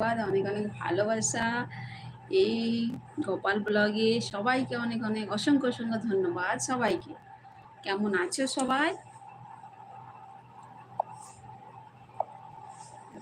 ধন্যবাদ, অনেক অনেক ভালোবাসা। এই গোপাল ব্লগে সবাইকে অনেক অনেক অসংখ্য অসংখ্য ধন্যবাদ সবাইকে। কেমন আছো সবাই?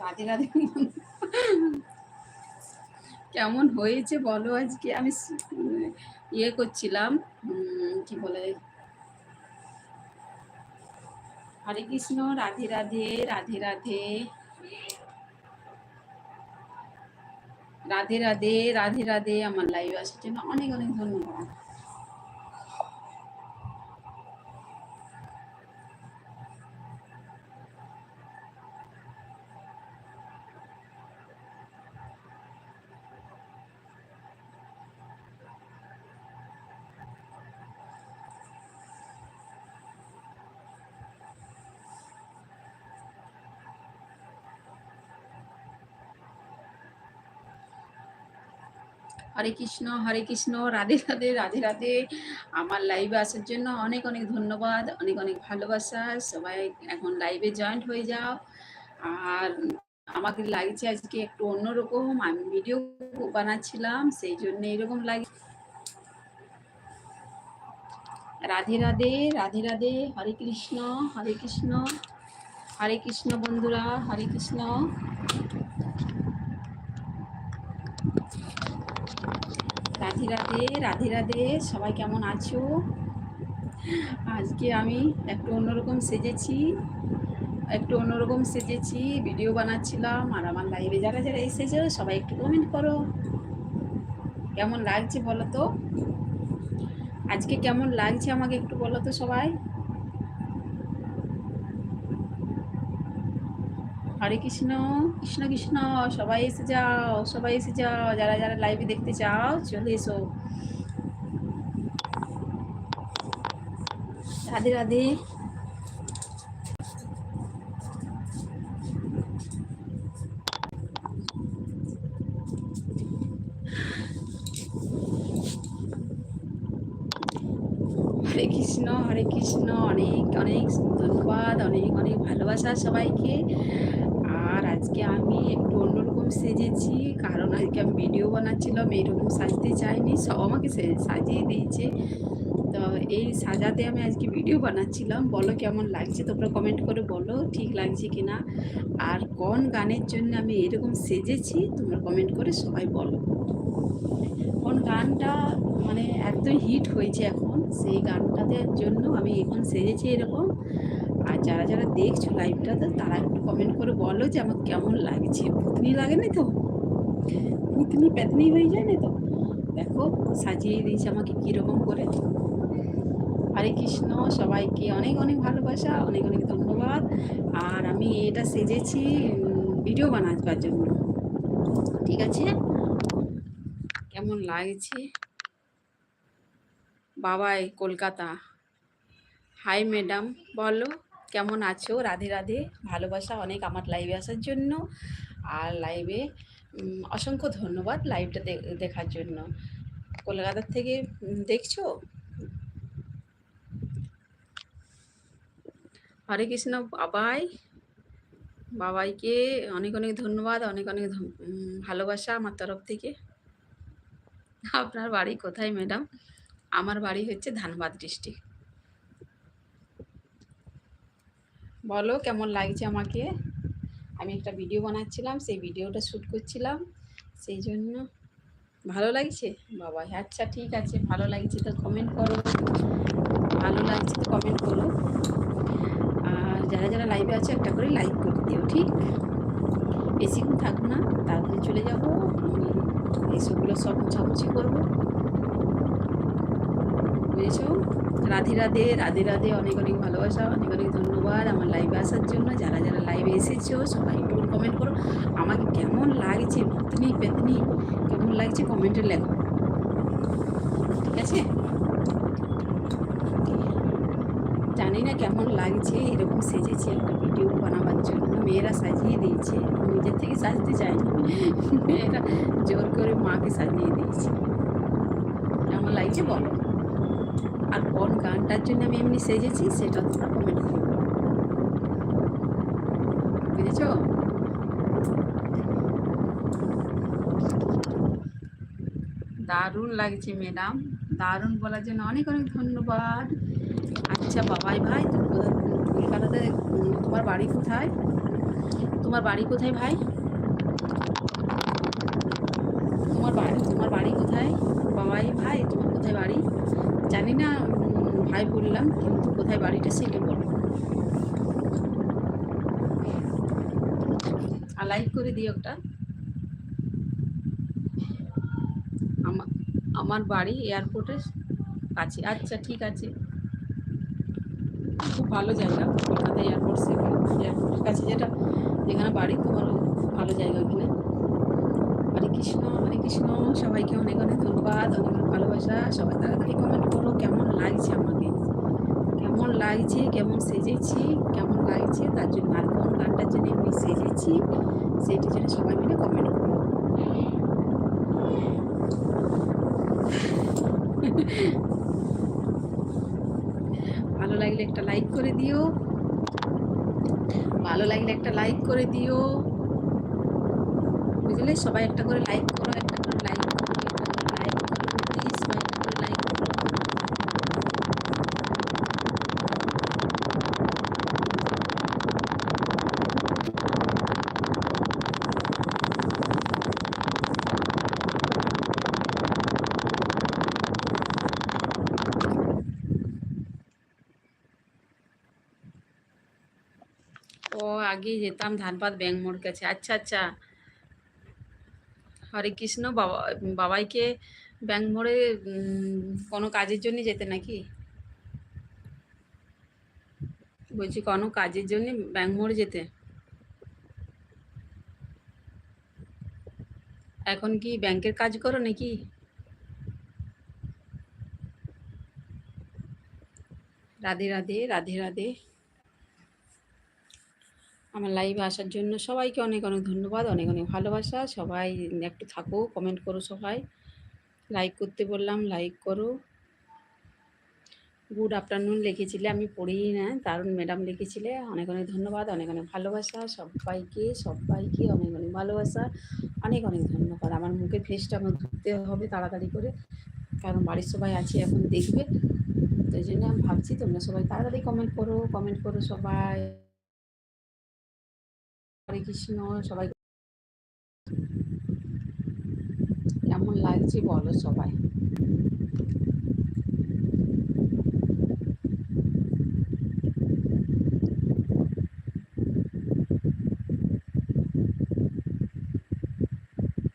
রাধে রাধে। কেমন হয়েছে বলো আজকে? আমি ইয়ে করছিলাম কি বলে? হরে কৃষ্ণ, রাধে রাধে রাধে রাধে। রাধে রাধে রাধে রাধে আমার লাইভ আসার জন্য অনেক অনেক ধন্যবাদ হরে কৃষ্ণ হরে কৃষ্ণ, রাধে রাধে রাধে রাধে। আমার লাইভে আসার জন্য অনেক অনেক ধন্যবাদ, অনেক অনেক ভালোবাসা। সবাই এখন লাইভে জয়েন্ট হয়ে যাও। আর আমাকে লাগছে আজকে একটু অন্যরকম। আমি ভিডিও বানাচ্ছিলাম, সেই জন্য এরকম লাগে রাধে রাধে রাধে রাধে, হরে কৃষ্ণ হরে কৃষ্ণ হরে কৃষ্ণ বন্ধুরা, হরে কৃষ্ণ। রাধে রাধে রাধে রাধে, সবাই কেমন আছো? আজকে আমি একটু অন্যরকম সেজেছি, একটু অন্যরকম সেজেছি, ভিডিও বানাচ্ছিলাম, আর আমার লাইভে যারা যারা এসেছে, সবাই একটু কমেন্ট করো। কেমন লাগছে বলো তো? আজকে কেমন লাগছে আমাকে একটু বলো তো সবাই। হরে কৃষ্ণ কৃষ্ণ কৃষ্ণ, সবাই এসে যাও, সবাই এসে যাও, যারা যারা লাইভে দেখতে চাও, চলে এসো। রাধে রাধে। হরে কৃষ্ণ হরে কৃষ্ণ। অনেক অনেক ধন্যবাদ, অনেক অনেক ভালোবাসা সবাইকে। আর আজকে আমি একটু অন্যরকম সেজেছি, কারণ আজকে আমি ভিডিও বানাচ্ছিলাম, এইরকম সাজতে চাইনি, সব আমাকে সাজিয়ে দিয়েছে। তো এই সাজাতে আমি আজকে ভিডিও বানাচ্ছিলাম। বলো কেমন লাগছে? তোমরা কমেন্ট করে বলো, ঠিক লাগছে কি না আর কোন গানের জন্য আমি এরকম সেজেছি, তোমরা কমেন্ট করে সবাই বলো। কোন গানটা মানে এত হিট হয়েছে এখন। সেই গানটাতে জন্য আমি এখন সেজেছি এরকম। আর যারা যারা দেখছ লাইভটাতে, তারা একটু কমেন্ট করে বলো যে আমার কেমন লাগছে। ভুতনি লাগে না তো? ভুতনি পেতনি হয়ে যায় না তো? দেখো, সাজিয়ে দিয়েছে আমাকে কীরকম করে। হরে কৃষ্ণ, সবাইকে অনেক অনেক ভালোবাসা, অনেক অনেক ধন্যবাদ। আর আমি এটা সেজেছি ভিডিও বানাবার জন্য। ঠিক আছে? কেমন লাগছে? বাবাই, কলকাতা। হাই ম্যাডাম, বলো, কেমন আছো? রাধে রাধে। ভালোবাসা অনেক আমার লাইভে আসার জন্য। আর লাইভে অসংখ্য ধন্যবাদ লাইভটা দেখার জন্য। কলকাতার থেকে দেখছ? হরে কৃষ্ণ, বাবাই। বাবাইকে অনেক অনেক ধন্যবাদ, অনেক অনেক ভালোবাসা আমার তরফ থেকে। আপনার বাড়ি কোথায়, ম্যাডাম? আমার বাড়ি হচ্ছে ধানবাদ ডিস্ট্রিক্ট। বলো, কেমন লাগছে আমাকে? আমি একটা ভিডিও বানাচ্ছিলাম, সেই ভিডিওটা শ্যুট করছিলাম, সেই জন্য ভালো লাগছে? বাবা আচ্ছা ঠিক আছে, ভালো লাগছে তো কমেন্ট করো। ভালো লাগছে তো কমেন্ট করো। আর যারা যারা লাইভে আছে, একটা করে লাইক করে দিও, ঠিক? বেশিক্ষণ থাকব না, তারপরে চলে যাব, আমি এইসবগুলো সব মোছামুছি করব। বুঝেছ রাধে রাধে রাধে রাধে, অনেক অনেক ভালোবাসা, অনেক অনেক ধন্যবাদ আমার লাইভে আসার জন্য। যারা যারা লাইভে এসেছ, সবাই একটু কমেন্ট করো। আমাকে কেমন লাগছে? ভূতনি পেতনি, কেমন লাগছে? কমেন্টে লেখো। ঠিক আছে? জানি না কেমন লাগছে, এরকম সেজেছি একটা ভিডিও বানাবার জন্য। মেয়েরা সাজিয়ে দিয়েছে। নিজের থেকে সাজতে চায়নি। মেয়েরা জোর করে মাকে সাজিয়ে দিয়েছে। কেমন লাগছে বলো? গানটার জন্য আমি এমনি সেজেছি, সেটা তোমরা মানে কমেন্ট করো বুঝেছ? দারুণ লাগছে ম্যাডাম। দারুণ বলার জন্য অনেক অনেক ধন্যবাদ। আচ্ছা বাবাই ভাই, তুমি কলকাতাতে তোমার বাড়ি কোথায়? তোমার বাড়ি কোথায় ভাই? ভাই বললাম, কিন্তু কোথায় বাড়িটা সেটা বলো আর লাইক করে দিও একটা। আমার বাড়ি এয়ারপোর্টের কাছে। আচ্ছা ঠিক আছে। খুব ভালো জায়গা। কলকাতা এয়ারপোর্ট সেখানে এয়ারপোর্টের কাছে যেটা, যেখানে বাড়ি তোমার ভালো জায়গা ওখানে। হরে কৃষ্ণ হরে কৃষ্ণ। সবাইকে অনেক অনেক ধন্যবাদ, অনেক অনেক ভালোবাসা। সবাই তাড়াতাড়ি কমেন্ট করো কেমন লাগছে আমাকে কেমন লাগছে, কেমন সেজেছি, কেমন লাগছে, তার জন্য আর কোন গানটার জন্য আমি সেজেছি সেইটার জন্য সবাই মিলে কমেন্ট করো। ভালো লাগলে একটা লাইক করে দিও। ভালো লাগলে একটা লাইক করে দিও। বুঝলে? সবাই একটা করে লাইক করো একটা করে লাইক করো একটা করে লাইক করো প্লিজ সবাই একটা করে লাইক করো ও আগে যেতাম ধানবাদ ব্যাংক মোড় কাছে আচ্ছা আচ্ছা। হরে কৃষ্ণ, বাবা, বাবাইকে ব্যাংক মোড়ে কোনো কাজের জন্য যেতে নাকি? বলছি, কোনো কাজের জন্য ব্যাংক মোড়ে যেতে? এখন কি ব্যাংকের কাজ করো নাকি? রাধে রাধে রাধে রাধে। আমার লাইভে আসার জন্য সবাইকে অনেক অনেক ধন্যবাদ, অনেক অনেক ভালোবাসা। সবাই একটু থাকো কমেন্ট করো সবাই। লাইক করতে বললাম লাইক করো। গুড আফটারনুন লিখেছিলে, আমি পড়িই না, দারুণ ম্যাডাম লিখেছিলে। অনেক অনেক ধন্যবাদ, অনেক অনেক ভালোবাসা সবাইকে সবাইকে অনেক অনেক ভালোবাসা। অনেক অনেক ধন্যবাদ। আমার মুখে ফেসটা আমার ধুতে হবে তাড়াতাড়ি করে, কারণ বাড়ির সবাই আছে, এখন দেখবে। তো জন্য আমি ভাবছি তোমরা সবাই তাড়াতাড়ি কমেন্ট করো কমেন্ট করো সবাই। হরে কৃষ্ণ সবাই কেমন লাগছে বলো সবাই।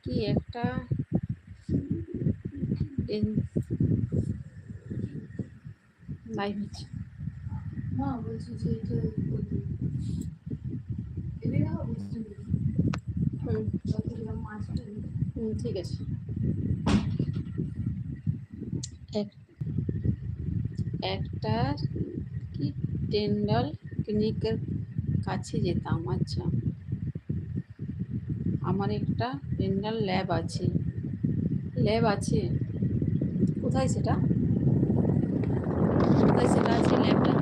কি একটা লাইভ হচ্ছে। মা বলছি যে ঠিক আছে। এক একটা কি ডেন্টাল ক্লিনিকের কাছে যেতাম আচ্ছা আমার একটা ডেন্টাল ল্যাব আছে ল্যাব আছে কোথায় সেটা কোথায় সেটা আছে ল্যাবটা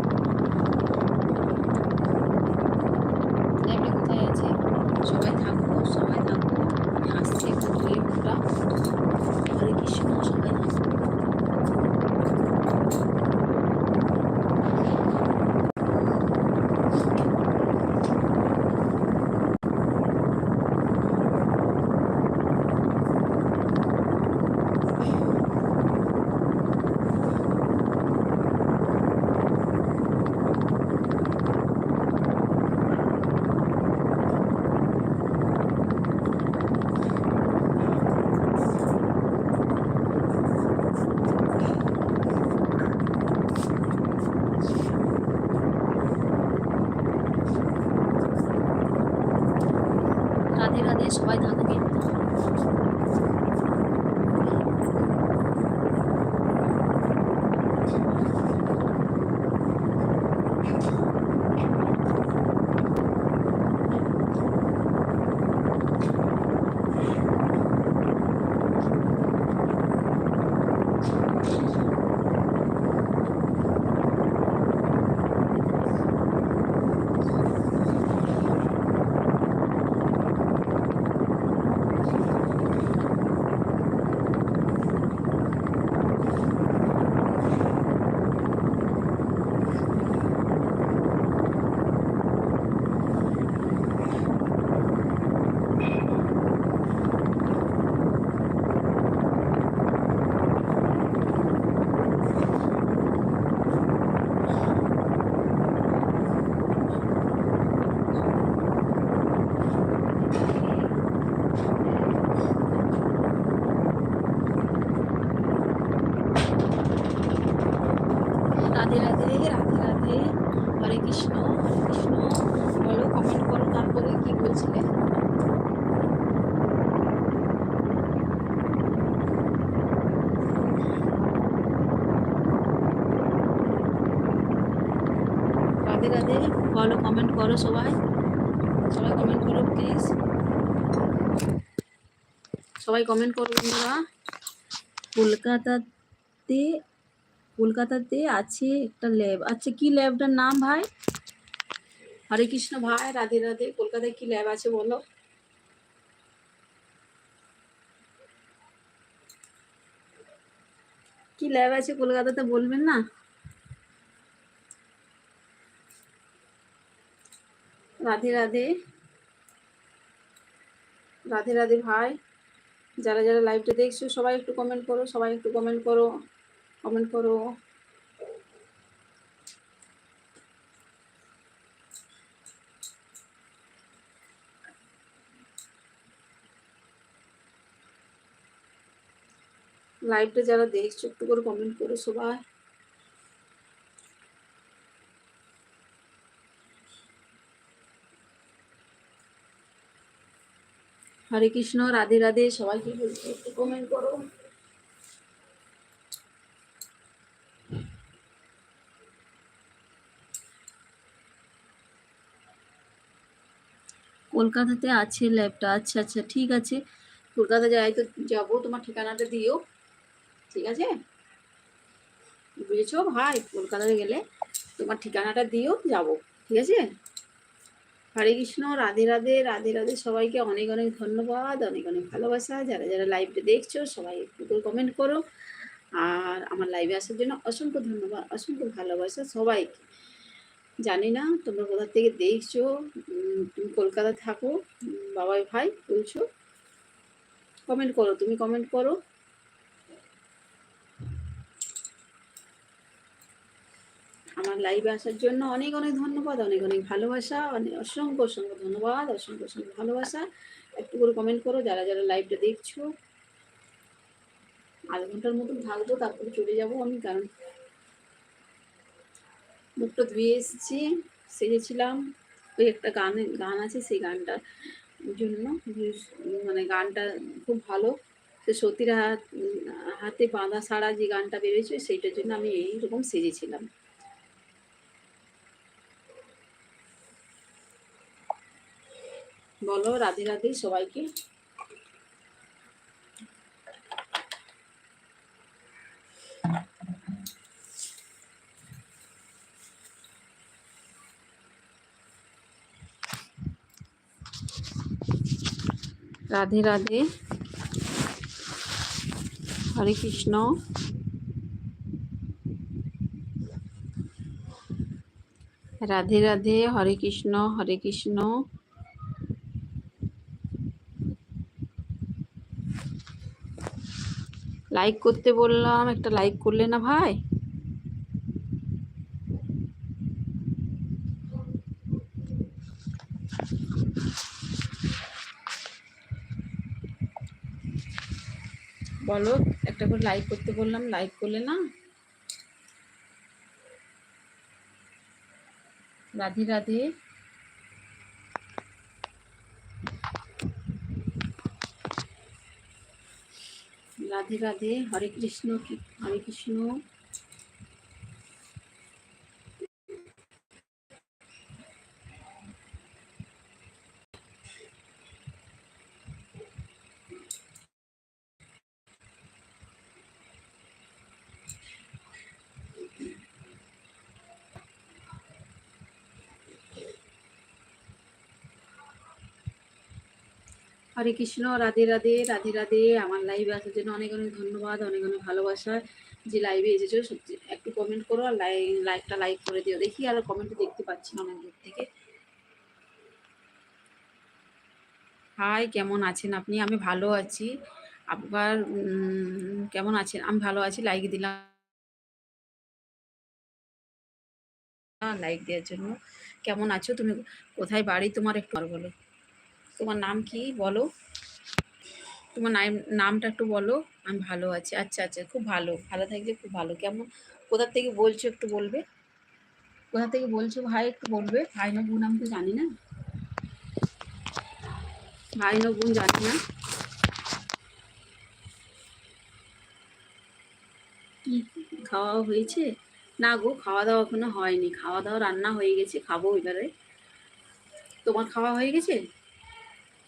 করো সবাই। সবাই কমেন্ট করো প্লিজ সবাই কমেন্ট করো বন্ধুরা। কলকাতাতে কলকাতাতে আছে একটা ল্যাব আচ্ছা কি ল্যাবটার নাম ভাই? হরে কৃষ্ণ ভাই, রাধে রাধে। কলকাতায় কি ল্যাব আছে বলো? কি ল্যাব আছে কলকাতাতে বলবেন না? রাধে রাধে। রাধে রাধে ভাই। যারা যারা লাইভটা দেখছ, সবাই একটু কমেন্ট করো, সবাই একটু কমেন্ট করো কমেন্ট করো। লাইভটা যারা দেখছ, একটু করে কমেন্ট করো সবাই। হরে কৃষ্ণ, রাধে রাধে, সবাইকে কমেন্ট করো। কলকাতাতে আছে ল্যাবটা আচ্ছা আচ্ছা ঠিক আছে। কলকাতা যাই, তো যাব, তোমার ঠিকানাটা দিও। ঠিক আছে? বুঝেছ? ভাই, কলকাতায় গেলে তোমার ঠিকানাটা দিও, যাব। ঠিক আছে? হরে কৃষ্ণ, রাধে রাধে রাধে রাধে সবাইকে অনেক অনেক ধন্যবাদ, অনেক অনেক ভালোবাসা। যারা যারা লাইভটা দেখছ, সবাই একটু করে কমেন্ট করো। আর আমার লাইভে আসার জন্য অসংখ্য ধন্যবাদ, অসংখ্য ভালোবাসা সবাইকে। জানি না তোমরা কোথা থেকে দেখছ তুমি কলকাতা থাকো বাবাই ভাই বলছো। কমেন্ট করো, তুমি কমেন্ট করো। আমার লাইভে আসার জন্য অনেক অনেক ধন্যবাদ, অনেক অনেক ভালোবাসা অনেক অসংখ্য অসংখ্য ধন্যবাদ, অসংখ্য অসংখ্য ভালোবাসা। একটু করে কমেন্ট করো, যারা যারা লাইভটা দেখছ। আধ ঘণ্টার মতন থাকব, তারপরে চলে যাব আমি, কারণ মুখটা ধুয়ে এসেছি, সেজেছিলাম। ওই একটা গান গান আছে সেই গানটার জন্য মানে গানটা খুব ভালো। সে সতীর হাত বাঁধা সারা যে গানটা বেরোয়েছে, সেইটার জন্য আমি এইরকম সেজেছিলাম। বলো রাধে রাধে সবাইকে। রাধে রাধে। হরে কৃষ্ণ। রাধে রাধে হরে কৃষ্ণ হরে কৃষ্ণ। লাইক করতে বললাম, একটা লাইক করলে না ভাই? বলো, একটা করে লাইক করতে বললাম লাইক করলে না? রাধে রাধে। রাধে রাধে হরে কৃষ্ণ হরে কৃষ্ণ। হরে কৃষ্ণ, রাধে রাধে রাধে রাধে। আমার লাইভে আসার জন্য অনেক অনেক ধন্যবাদ, অনেক অনেক ভালোবাসা। যে লাইভে এসেছ, সত্যি একটু কমেন্ট করো আর লাইভটা লাইক করে দিও। দেখি আর কমেন্ট দেখতে পাচ্ছি না অনেক দূর থেকে। হাই কেমন আছেন আপনি? আমি ভালো আছি। আপনার কেমন আছেন? আমি ভালো আছি লাইক দিলাম। লাইক দেওয়ার জন্য। কেমন আছো? তুমি কোথায় বাড়ি? তোমার একটু বলো। তোমার নাম কি বলো? তোমার নাম, নামটা একটু বলো। আমি ভালো আছি। আচ্ছা আচ্ছা খুব ভালো। ভালো থাকলে খুব ভালো। কেমন? কোথা থেকে বলছো একটু বলবে? কোথা থেকে বলছো ভাই একটু বলবে? ভাই না বোন আমি তো জানি না। ভাই না বোন জানি না। খাওয়া হয়েছে? না গো, খাওয়া দাওয়া এখনও হয়নি। খাওয়া দাওয়া রান্না হয়ে গেছে, খাব এবারে। তোমার খাওয়া হয়ে গেছে?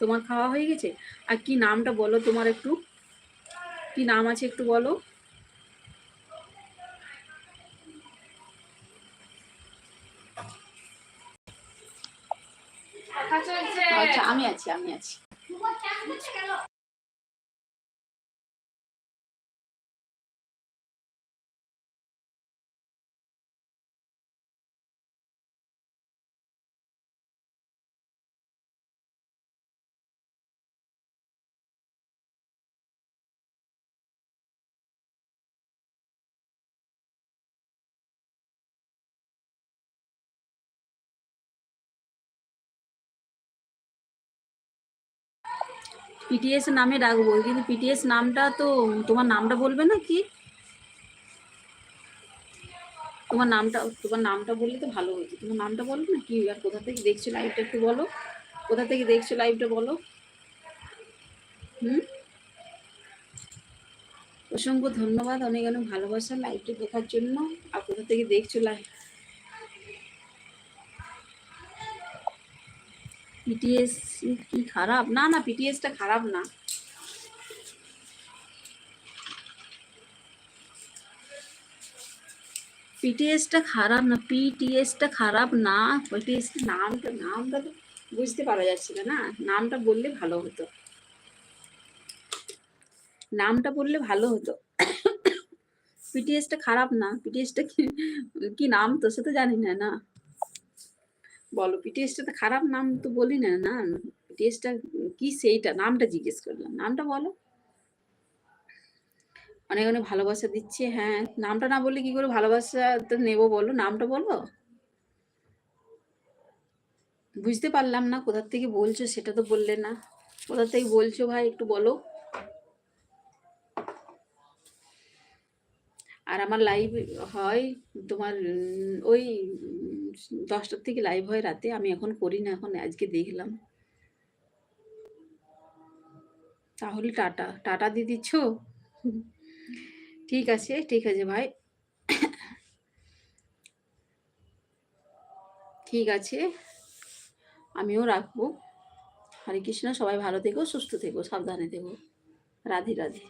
তোমার খাওয়া হয়ে গেছে? আর কি নামটা বলো তোমার একটু? কি নাম আছে একটু বলো? আচ্ছা আমি আছি আমি আছি। পিটিএস নামে ডাকবো, কিন্তু পিটিএস নামটা তো তোমার নামটা বলবে না কি? তোমার নামটা তোমার নামটা বললে তো ভালো হয়েছে তোমার নামটা বলো না কি? আর কোথা থেকে দেখছ লাইভটা একটু বলো। কোথা থেকে দেখছ লাইভটা বলো। হুম? অসংখ্য ধন্যবাদ, অনেক অনেক ভালোবাসা লাইভটা দেখার জন্য। আর কোথা থেকে দেখছ লাইভ পিটিএস কি খারাপ? না না পিটিএসটা খারাপ না। পিটিএসটা খারাপ না পিটিএসটা খারাপ না। পিটিএস নামটা নামটা তো বুঝতে পারা যাচ্ছিল না। নামটা বললে ভালো হতো। নামটা বললে ভালো হতো। পিটিএসটা খারাপ না। পিটিএসটা কি নাম তো সে তো জানি না না। বলো পিটিএসটা তো খারাপ নাম তো বলি না না। পিটিএসটা কি সেইটা? নামটা জিজ্ঞেস করলাম। নামটা বলো। অনেক অনেক ভালোবাসা দিচ্ছে হ্যাঁ। নামটা না বললে কি করে ভালোবাসা তো নেব বলো? নামটা বলো। বুঝতে পারলাম না, কোথার থেকে বলছো সেটা তো বললে না। কোথা থেকে বলছো ভাই, একটু বলো। আর আমার লাইভ হয় তোমার ওই দশটার থেকে লাইভ হয় রাতে, আমি এখন করি না, এখন আজকে দেখলাম। তাহলে টাটা টাটা দিয়ে দিচ্ছ ঠিক আছে ঠিক আছে ভাই। ঠিক আছে, আমিও রাখব। হরে কৃষ্ণ, সবাই ভালো থেকো, সুস্থ থেকো, সাবধানে থেকো। রাধে রাধে।